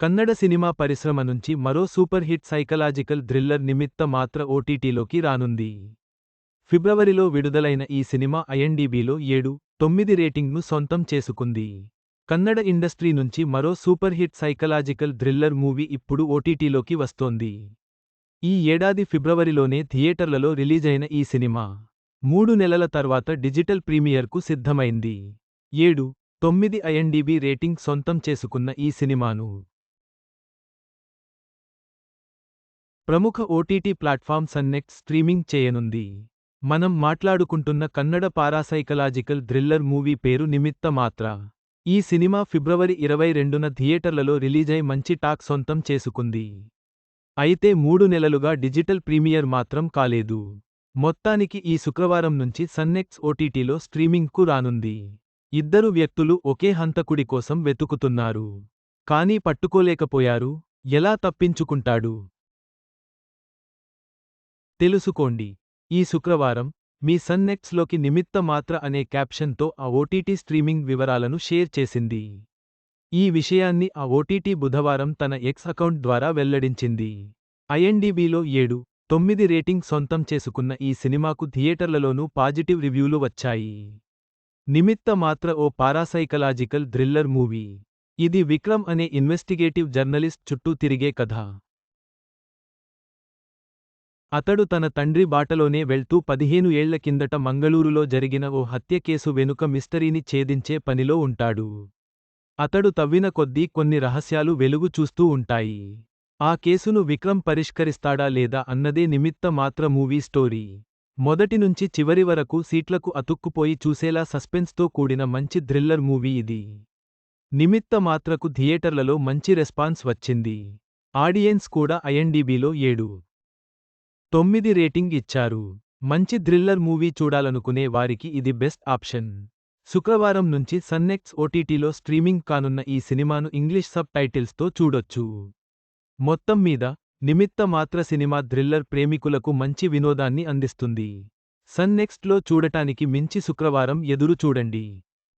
Kannada cinema పరిశ్రమ నుంచి మరో సూపర్ హిట్ సైకలాజికల్ థ్రిల్లర్ నిమిత్త మాత్ర ఓటీటీలోకి రానుంది. ఫిబ్రవరిలో విడుదలైన ఈ సినిమా ఐఎన్డీబీలో ఏడు తొమ్మిది రేటింగ్ను సొంతం చేసుకుంది. కన్నడ ఇండస్ట్రీ నుంచి మరో super hit psychological thriller movie ఇప్పుడు ఓటీటీలోకి వస్తోంది. ఈ ఏడాది ఫిబ్రవరిలోనే థియేటర్లలో రిలీజైన ఈ సినిమా మూడు నెలల తర్వాత డిజిటల్ ప్రీమియర్కు సిద్ధమైంది. ఏడు తొమ్మిది ఐఎన్డీబీ రేటింగ్ సొంతం చేసుకున్న ఈ సినిమాను ప్రముఖ ఓటీటీ ప్లాట్ఫామ్ సన్నెక్ట్ స్ట్రీమింగ్ చేయనుంది. మనం మాట్లాడుకుంటున్న కన్నడ పారాసైకలాజికల్ థ్రిల్లర్ మూవీ పేరు నిమిత్త మాత్ర. ఈ సినిమా ఫిబ్రవరి ఇరవై రెండున థియేటర్లలో రిలీజై మంచి టాక్ సొంతం చేసుకుంది. అయితే మూడు నెలలుగా డిజిటల్ ప్రీమియర్ మాత్రం కాలేదు. మొత్తానికి ఈ శుక్రవారం నుంచి సన్నెక్స్ ఓటీటీలో స్ట్రీమింగ్కు రానుంది. ఇద్దరు వ్యక్తులు ఒకే హంతకుడి కోసం వెతుకుతున్నారు. కానీ పట్టుకోలేకపోయారు. ఎలా తప్పించుకుంటాడు? తెలుసుకోండి. ఈ శుక్రవారం మీ సన్నెక్స్లోకి నిమిత్త మాత్ర అనే క్యాప్షన్తో ఆ ఓటీటీ స్ట్రీమింగ్ వివరాలను షేర్ చేసింది. ఈ విషయాన్ని ఆ ఓటీటీ బుధవారం తన ఎక్స్ అకౌంట్ ద్వారా వెల్లడించింది. ఐఎన్డీబీలో ఏడు తొమ్మిది రేటింగ్ సొంతం చేసుకున్న ఈ సినిమాకు థియేటర్లలోనూ పాజిటివ్ రివ్యూలు వచ్చాయి. నిమిత్త మాత్ర ఓ పారాసైకలాజికల్ థ్రిల్లర్ మూవీ. ఇది విక్రమ్ అనే ఇన్వెస్టిగేటివ్ జర్నలిస్ట్ చుట్టూ తిరిగే కథ. అతడు తన తండ్రి బాటలోనే వెళ్తూ పదిహేను ఏళ్ళ కిందట మంగళూరులో జరిగిన ఓ హత్య కేసు వెనుక మిస్టరీని ఛేదించే పనిలో ఉంటాడు. అతడు తవ్విన కొద్దీ కొన్ని రహస్యాలు వెలుగు చూస్తూ ఉంటాయి. ఆ కేసును విక్రమ్ పరిష్కరిస్తాడా లేదా అన్నదే నిమిత్త మాత్ర మూవీ స్టోరీ. మొదటి నుంచి చివరి వరకు సీట్లకు అతుక్కుపోయి చూసేలా సస్పెన్స్తో కూడిన మంచి థ్రిల్లర్ మూవీ ఇది. నిమిత్త మాత్రకు థియేటర్లలో మంచి రెస్పాన్స్ వచ్చింది. ఆడియన్స్ కూడా ఐఎన్డీబీలో ఏడు. తొమ్మిది రేటింగ్ ఇచ్చారు. మంచి థ్రిల్లర్ మూవీ చూడాలనుకునే వారికి ఇది బెస్ట్ ఆప్షన్. శుక్రవారం నుంచి సన్నెక్స్ ఓటీటీలో స్ట్రీమింగ్ కానున్న ఈ సినిమాను ఇంగ్లీష్ సబ్ టైటిల్స్తో చూడొచ్చు. మొత్తం మీద నిమిత్త మాత్ర సినిమా థ్రిల్లర్ ప్రేమికులకు మంచి వినోదాన్ని అందిస్తుంది. సన్నెక్స్ట్లో చూడటానికి మించి శుక్రవారం ఎదురు చూడండి